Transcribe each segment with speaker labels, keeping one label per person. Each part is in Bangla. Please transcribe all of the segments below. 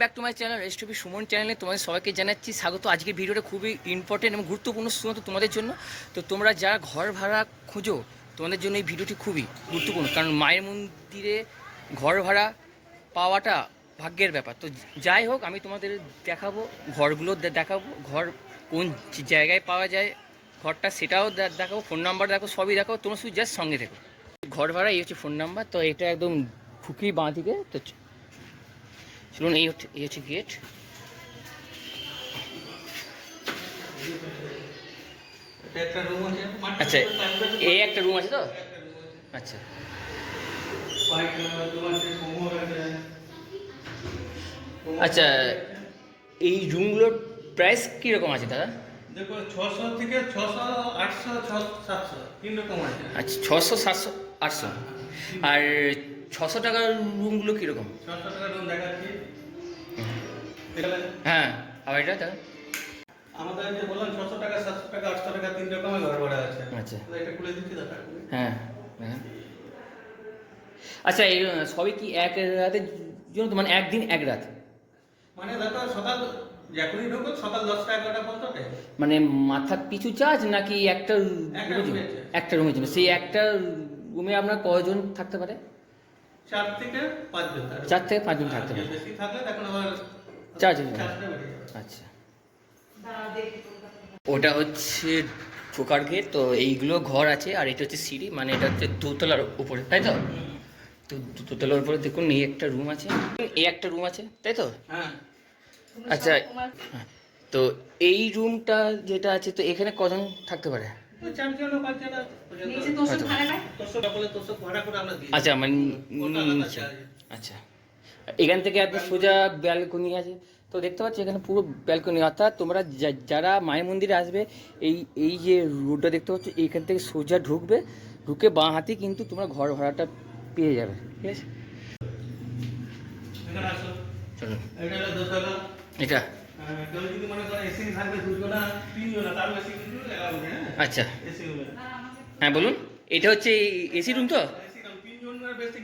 Speaker 1: ব্যাক টু মাই চ্যানেল রেস্টপি সুমন চ্যানেলে তোমাদের সবাইকে জানাচ্ছি স্বাগত। আজকের ভিডিওটা খুবই ইম্পর্টেন্ট এবং গুরুত্বপূর্ণ শুধুমাত্র তোমাদের জন্য। তো তোমরা যারা ঘর ভাড়া খোঁজো, তোমাদের জন্য এই ভিডিওটি খুবই গুরুত্বপূর্ণ। কারণ মায়ের মন্দিরে ঘর ভাড়া পাওয়াটা ভাগ্যের ব্যাপার। তো যাই হোক, আমি তোমাদের দেখাবো, ঘরগুলো দেখাবো, ঘর কোন জায়গায় পাওয়া যায়, ঘরটা সেটাও দেখাবো ফোন নাম্বার দেখো সবই দেখাবো, তোমরা শুধু জাস্ট সঙ্গে দেখো ঘর ভাড়া, এই হচ্ছে ফোন নাম্বার তো এটা একদম ঢুকি বাঁ দিকে, তো চলুন এই হচ্ছে এই হচ্ছে গেট আচ্ছা এই একটা রুম আছে তো? আচ্ছা। আচ্ছা এই রুমগুলোর প্রাইস কীরকম আছে দাদা?
Speaker 2: দেখো ছশো থেকে ছশো আটশো সাতশো তিন রকম আছে?
Speaker 1: আচ্ছা ছশো সাতশো আটশো। আর ছশো টাকার রুমগুলো কীরকম?
Speaker 2: ছশো টাকা রুম দেখাচ্ছি।
Speaker 1: হ্যাঁ আবার এটা দাদা
Speaker 2: আমাদের যে বললাম ছশো টাকা সাতশো টাকা আটশো টাকা তিন রকমের ঘর ভাড়া আছে।
Speaker 1: আচ্ছা।
Speaker 2: এটা খুলে দিচ্ছি দাদা
Speaker 1: হ্যাঁ দেখেন। আচ্ছা এই সবই কি এক রাতের জন্য তো মানে একদিন এক রাত।
Speaker 2: মানে দেখো সকাল যখনই ঢুকো সকাল দশটা এগারোটা পর্যন্ত।
Speaker 1: মানে মাথা পিছু চার্জ নাকি একটা।
Speaker 2: একটা
Speaker 1: রুমের জন্য সেই একটা রুমে আপনার কজন থাকতে পারে?
Speaker 2: চার থেকে পাঁচজন
Speaker 1: চার থেকে পাঁচজন থাকতে পারে।
Speaker 2: বেশি থাকলে তখন আবার চার্জটা
Speaker 1: আচ্ছা। ওটা হচ্ছে ঢোকার গেট তো এইগুলো ঘর আছে আর এটা হচ্ছে সিঁড়ি মানে এটা হচ্ছে দোতলার উপরে তাই তো? তো দোতলার উপরে দেখুন এই একটা রুম আছে। এই একটা রুম আছে তাই তো?
Speaker 2: হ্যাঁ।
Speaker 1: আচ্ছা হ্যাঁ। তো এই রুমটা যেটা আছে তো এখানে কজন থাকতে পারে? আচ্ছা মানে। আচ্ছা। এখান থেকে আপনার সোজা ব্যালকনি আছে। তো দেখতে পাচ্ছি এখানে পুরো ব্যালকনি। অর্থাৎ তোমরা যারা মায়ের মন্দিরে আসবে এই এই যে রোডটা দেখতে পাচ্ছ এইখান থেকে সোজা ঢুকবে ঢুকে বাঁ হাতে কিন্তু তোমরা ঘর ভাড়াটা পেয়ে যাবে। ঠিক আছে?
Speaker 2: এখানে
Speaker 1: চলুন
Speaker 2: এটা? নেই
Speaker 1: আচ্ছা। হ্যাঁ বলুন। এটা হচ্ছে এসি রুম তো?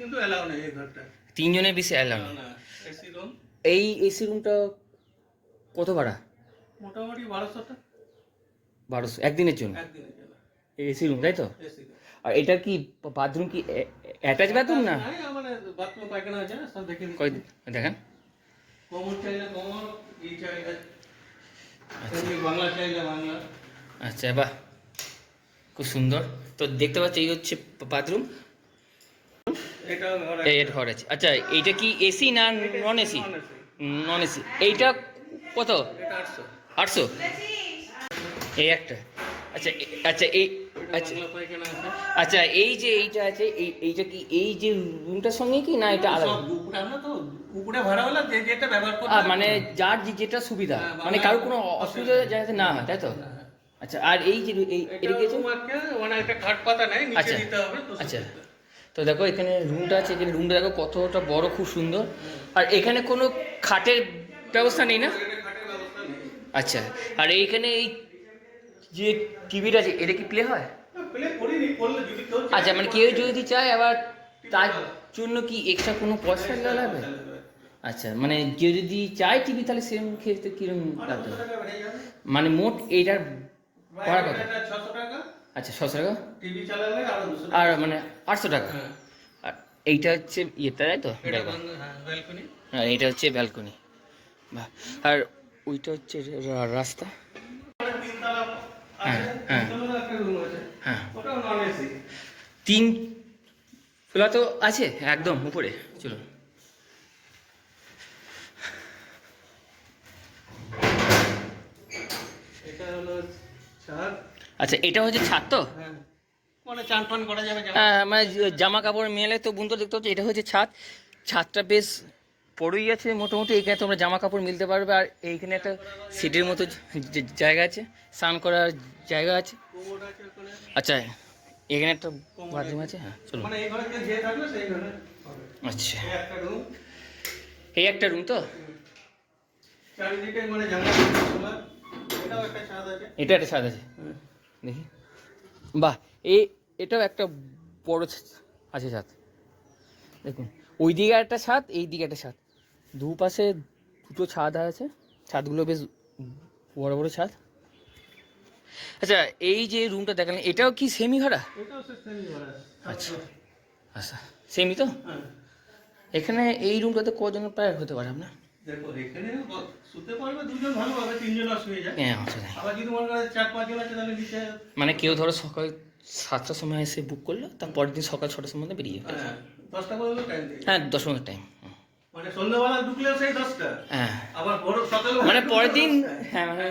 Speaker 2: কিন্তু এলাও নেই এই ঘরটা।
Speaker 1: তিনজনের বেশি অ্যালাউ এই এসি রুমটা কত ভাড়া?
Speaker 2: মোটামুটি বারোশোটা
Speaker 1: বারোশো একদিনের জন্য? এসি রুম তাই তো? আর এটা কি বাথরুম কি অ্যাটাচ বাথরুম না? দেখেন। আচ্ছা আচ্ছা বাহ। খুব সুন্দর। তো দেখতে পাচ্ছি এই হচ্ছে বাথরুম
Speaker 2: এটা ঘর
Speaker 1: আছে। আচ্ছা এইটা কি এসি না নন এসি নন এসি এইটা কত?
Speaker 2: আটশো।
Speaker 1: এই একটা। আচ্ছা আচ্ছা এই আচ্ছা। আচ্ছা এই যে এইটা আছে এই এইটা কি এই যে রুমটার সঙ্গে কি না এটা আলাদা?
Speaker 2: উপরে ভাড়া হলে যে যেটা ব্যবহার করতে
Speaker 1: মানে যার যেটা সুবিধা।
Speaker 2: হ্যাঁ,
Speaker 1: মানে কারোর কোনো অসুবিধা যাতে না হয় তাই তো? আচ্ছা আর এই যে এই
Speaker 2: এটা
Speaker 1: এদিকে আছে?
Speaker 2: মানে একটা খাট পাতা নেই নিচে
Speaker 1: আচ্ছা।
Speaker 2: দিতে হবে
Speaker 1: আচ্ছা। তো দেখো এখানে রুমটা আছে এখানে রুমটা দেখো কতটা বড় খুব সুন্দর। আর এখানে কোনো খাটের ব্যবস্থা নেই না? আচ্ছা আর এইখানে এই যে টিভিটা আছে এটা কি প্লে হয়? আচ্ছা মানে কেউ যদি চায় আবার তার জন্য কি এক্সট্রা কোনো পয়সা দেওয়া লাগবে? আচ্ছা মানে কেউ যদি চায় টিভি তাহলে সেরকম ক্ষেত্রে কীরকম লাগবে? মানে মোট এইটার ভাড়া কত? আচ্ছা ছশো টাকা?
Speaker 2: টিভি চালালে আর
Speaker 1: মানে আটশো টাকা?
Speaker 2: হ্যাঁ।
Speaker 1: আর এইটা হচ্ছে ইয়েটা তাই তো?
Speaker 2: এটা হ্যাঁ
Speaker 1: এইটা হচ্ছে ব্যালকনি। আর ওইটা হচ্ছে রাস্তা? হ্যাঁ, হ্যাঁ। হ্যাঁ। তিন খোলা তো আছে একদম উপরে চলুন।
Speaker 2: এটা হলো ছাদ।
Speaker 1: আচ্ছা এটা হচ্ছে ছাদ তো?
Speaker 2: হ্যাঁ। মানে জামা-
Speaker 1: হ্যাঁ, মানে জামা কাপড় মেলে তো বুনতে দেখতে হচ্ছে এটা হচ্ছে ছাদ। ছাদটা বেশ বড়ই আছে মোটামুটি এখানে তোমরা জামা কাপড় মিলতে পারবে আর এইখানে একটা সিটের মতো জায়গা আছে স্নান করার জায়গা আছে। আচ্ছা এখানে একটা বাথরুম আছে হ্যাঁ চলুন
Speaker 2: মানে
Speaker 1: আচ্ছা।
Speaker 2: এই একটা রুম
Speaker 1: তো?
Speaker 2: মানে
Speaker 1: এটা একটা ছাদ আছে। দেখি। বাহ এই এটাও একটা বড় আছে ছাদ। দেখুন ওই দিকে একটা ছাদ এই দিকে একটা ছাদ। দুপাশে দুটো ছাদ আছে। ছাদগুলো বেশ বড় বড় ছাদ। আচ্ছা এই যে রুমটা দেখালেন এটাও কি সেমি ভাড়া আচ্ছা আচ্ছা। সেমি তো?
Speaker 2: হ্যাঁ।
Speaker 1: এখানে এই রুমটাতে কজন প্রায় হতে পারে আপনার?
Speaker 2: দেখো এখানে শুতে পারবে দুজন ভালো হবে তিনজন শুয়ে যায়।
Speaker 1: হ্যাঁ আচ্ছা
Speaker 2: আবার যদি মনে করে চার পাঁচজন আছে তাহলে নিচে
Speaker 1: মানে কেউ ধরো সকাল সাতটার সময় এসে বুক করল তার পরের দিন সকাল ছটার সময় বেরিয়ে যাবে
Speaker 2: হ্যাঁ দশটা পর্যন্ত টাইম
Speaker 1: হ্যাঁ দশ মিনিট টাইম
Speaker 2: মানে সন্ধ্যাবেলা ঢুকলেও সেই দশটা।
Speaker 1: হ্যাঁ।
Speaker 2: আবার বড় সকাল
Speaker 1: মানে পরের দিন হ্যাঁ মানে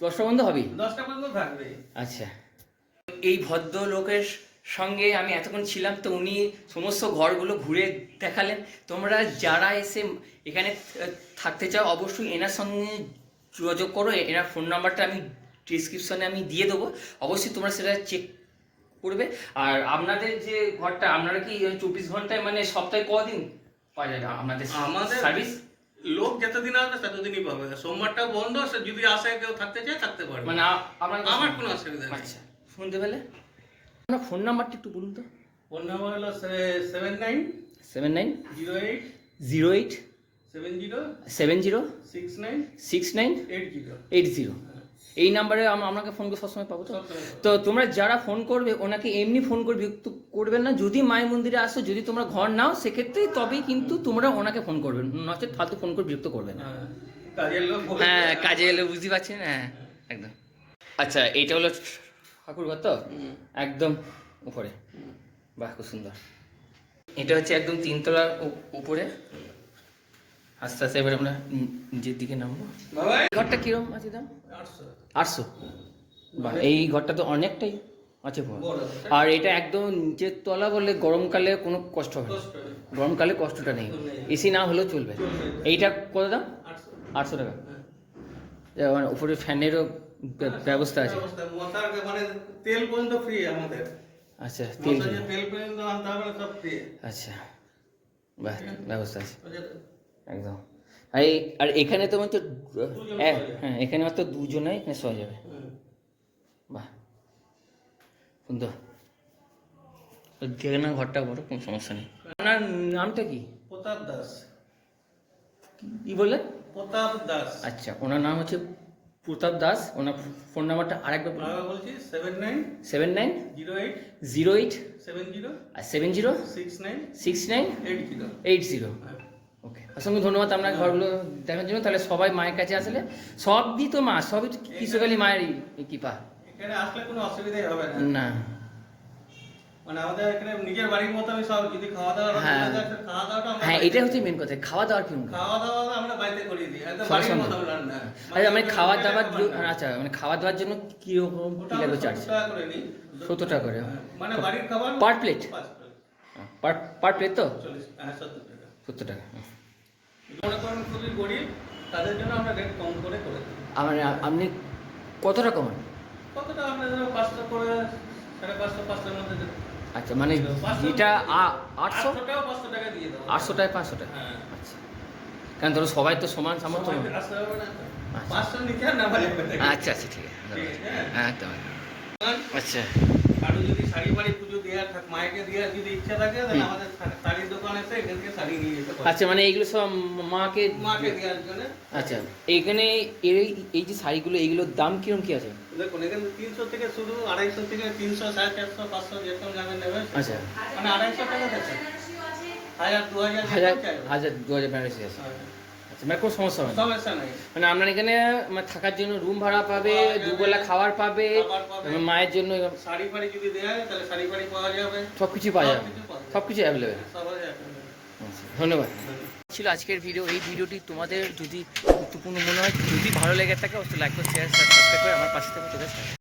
Speaker 1: দশটা বন্ধ হবেই
Speaker 2: দশটা পর্যন্ত থাকবে।
Speaker 1: আচ্ছা। এই ভদ্রলোকের সঙ্গে আমি এতক্ষণ ছিলাম তো উনি সমস্ত ঘরগুলো ঘুরে দেখালেন। তোমরা যারা এসে এখানে থাকতে চাও অবশ্যই এনার সঙ্গে যোগাযোগ করো। এনার ফোন নাম্বারটা আমি ডিসক্রিপশনে আমি দিয়ে দেবো। অবশ্যই তোমরা সেটা চেক করবে। আর আপনাদের যে ঘরটা আপনারা কি চব্বিশ ঘন্টায় মানে সপ্তাহে কদিন পাওয়া যায় আপনাদের
Speaker 2: আমাদের
Speaker 1: সার্ভিস?
Speaker 2: লোক যতদিন আসবে ততদিনই পাবে সোমবারটা বন্ধ যদি আসে কেউ থাকতে চায় থাকতে পারবে।
Speaker 1: মানে
Speaker 2: আমার কোনো অসুবিধা নেই।
Speaker 1: আচ্ছা শুনতে পেলে? আপনার ফোন নাম্বারটা একটু বলুন তো।
Speaker 2: ফোন নাম্বার হলো seven nine
Speaker 1: seven nine
Speaker 2: zero eight
Speaker 1: zero eight
Speaker 2: seven zero
Speaker 1: seven zero
Speaker 2: six nine
Speaker 1: six nine
Speaker 2: eight zero
Speaker 1: eight zero এই নাম্বারে আপনাকে ফোন করে সবসময় পাবো তো? তো তোমরা যারা ফোন করবে ওনাকে এমনি ফোন করে বিরক্ত করবেন না। যদি মায়ের মন্দিরে আসো যদি তোমরা ঘর নাও সেক্ষেত্রে তবেই কিন্তু তোমরা ওনাকে ফোন করবেন নচেত ফালতু ফোন করে বিরক্ত করবে না। হ্যাঁ কাজে এলে বুঝতে পারছেন? হ্যাঁ একদম। আচ্ছা এইটা হলো ঠাকুরঘর তো? একদম উপরে। বাহ খুব সুন্দর। এটা হচ্ছে একদম তিনতলার উপরে। আস্তে আস্তে এবার আমরা নিজের দিকে নামবো। এই ঘরটা কিরম আছে দাম?
Speaker 2: আটশো।
Speaker 1: আটশো? এই ঘরটা তো অনেকটাই আছে আর এটা একদম নিচের তলা বললে গরমকালে কোনো কষ্ট হবে না। গরমকালে কষ্টটা নেই। এসি না হলেও চলবে। এইটা কত দাম?
Speaker 2: আটশো।
Speaker 1: টাকা।
Speaker 2: হ্যাঁ।
Speaker 1: মানে উপরে ফ্যানেরও ব্যবস্থা আছে।
Speaker 2: মশার মানে তেল পর্যন্ত ফ্রি আমাদের।
Speaker 1: আচ্ছা তেল
Speaker 2: তেল পর্যন্ত আনতে হবে সব ফ্রি
Speaker 1: আচ্ছা বাহ ব্যবস্থা আছে। একদম। আর এই আর এখানে তো মাত্র হ্যাঁ এখানে মাত্র দুজনে এখানে শোয়া যাবে বাহ। সুন্দর। দেখে না ঘরটা বড় কোনো সমস্যা নেই। আপনার নামটা কি?
Speaker 2: প্রতাপ দাস।
Speaker 1: কি বললেন?
Speaker 2: প্রতাপ দাস।
Speaker 1: আচ্ছা ওনার নাম হচ্ছে প্রতাপ দাস ওনার ফোন নাম্বারটা আরেকবার
Speaker 2: বলছি seven nine
Speaker 1: seven nine
Speaker 2: zero eight
Speaker 1: zero eight
Speaker 2: seven zero
Speaker 1: আর seven zero
Speaker 2: six nine
Speaker 1: six nine
Speaker 2: eight zero
Speaker 1: eight zero okay অসংখ্য ধন্যবাদ আপনার ঘরগুলো দেখার জন্য। তাহলে সবাই মায়ের কাছে আসলে সবই তো মা সবই তো কৃষকালী মায়ের কৃপা।
Speaker 2: এখানে আসলে কোনো অসুবিধাই হবে না।
Speaker 1: না।
Speaker 2: মানে আমাদের এখানে নিজের বাড়ির মতো আমি সব যদি খাওয়া দাওয়া
Speaker 1: হ্যাঁ।
Speaker 2: খাওয়া দাওয়াটা
Speaker 1: হ্যাঁ এটাই হচ্ছে মেন কথা খাওয়া
Speaker 2: খাওয়া দাওয়া আমরা বাড়িতে দিই একদম
Speaker 1: সব
Speaker 2: বাড়ির মতো রান্না।
Speaker 1: আচ্ছা মানে খাওয়া দাওয়ার আচ্ছা মানে খাওয়া দাওয়ার জন্য কীরকম
Speaker 2: ওটা
Speaker 1: কি লাগবে চার্জ
Speaker 2: 70 টাকা করে নিই।
Speaker 1: সত্তর টাকা করে
Speaker 2: হ্যাঁ, মানে বাড়ির খাবার
Speaker 1: পার প্লেট পার পার প্লেট তো?
Speaker 2: হ্যাঁ সত্তর টাকা। মনে করুন খুবই গরিব তাদের জন্য আমরা রেট কম করে করে দিই।
Speaker 1: আমার আপনি কত রকম
Speaker 2: কতটা আমরা ধরো পাঁচশো করে সাড়ে পাঁচশো পাঁচশোর মধ্যে।
Speaker 1: আচ্ছা মানে
Speaker 2: এটা
Speaker 1: যেটা আটশো? আটশো টাকা পাঁচশো টাকা আচ্ছা। কারণ ধরো সবাই তো সমান সামর্থ্য আচ্ছা। আচ্ছা আচ্ছা ঠিক আছে।
Speaker 2: হ্যাঁ।
Speaker 1: হ্যাঁ একদম। আচ্ছা।
Speaker 2: কারও যদি শাড়ি বাড়ি পুজো দেওয়ার থাক মায়েকে দেওয়ার যদি ইচ্ছা থাকে তাহলে আমাদের শাড়ির দোকান আছে এখান থেকে শাড়ি নিয়ে যেতে পারে
Speaker 1: আচ্ছা মানে এইগুলো সব মাকে
Speaker 2: মাকে দেওয়ার জন্য।
Speaker 1: আচ্ছা এইখানে এই এই যে শাড়িগুলো এইগুলোর দাম কিরম কি আছে?
Speaker 2: দেখুন এখানে তিনশো থেকে শুরু আড়াইশো থেকে তিনশো সাড়ে চারশো পাঁচশো যেরকম যাবেন নেবেন
Speaker 1: আচ্ছা।
Speaker 2: মানে আড়াইশো টাকা থেকে। হাজার দু হাজার
Speaker 1: হাজার হাজার দু হাজার বেনারসি আছে।
Speaker 2: হ্যাঁ।
Speaker 1: আচ্ছা মানে কোনো সমস্যা হবে
Speaker 2: সমস্যা নেই।
Speaker 1: মানে আপনার এখানে মানে থাকার জন্য রুম ভাড়া পাবে দুবেলা খাবার পাবে মায়ের জন্য
Speaker 2: শাড়ি ফাড়ি যদি দেওয়া হয় তাহলে শাড়ি ফাড়ি পাওয়া যাবে।
Speaker 1: সব কিছু পাওয়া যাবে। সব কিছু অ্যাভেলেবেল ধন্যবাদ। ছিল আজকের ভিডিও এই ভিডিওটি তোমাদের যদি গুরুত্বপূর্ণ মনে হয় যদি ভালো লেগে থাকে অবশ্যই লাইক করে শেয়ার সাবস্ক্রাইব করে আমার পাশে থেকে চলে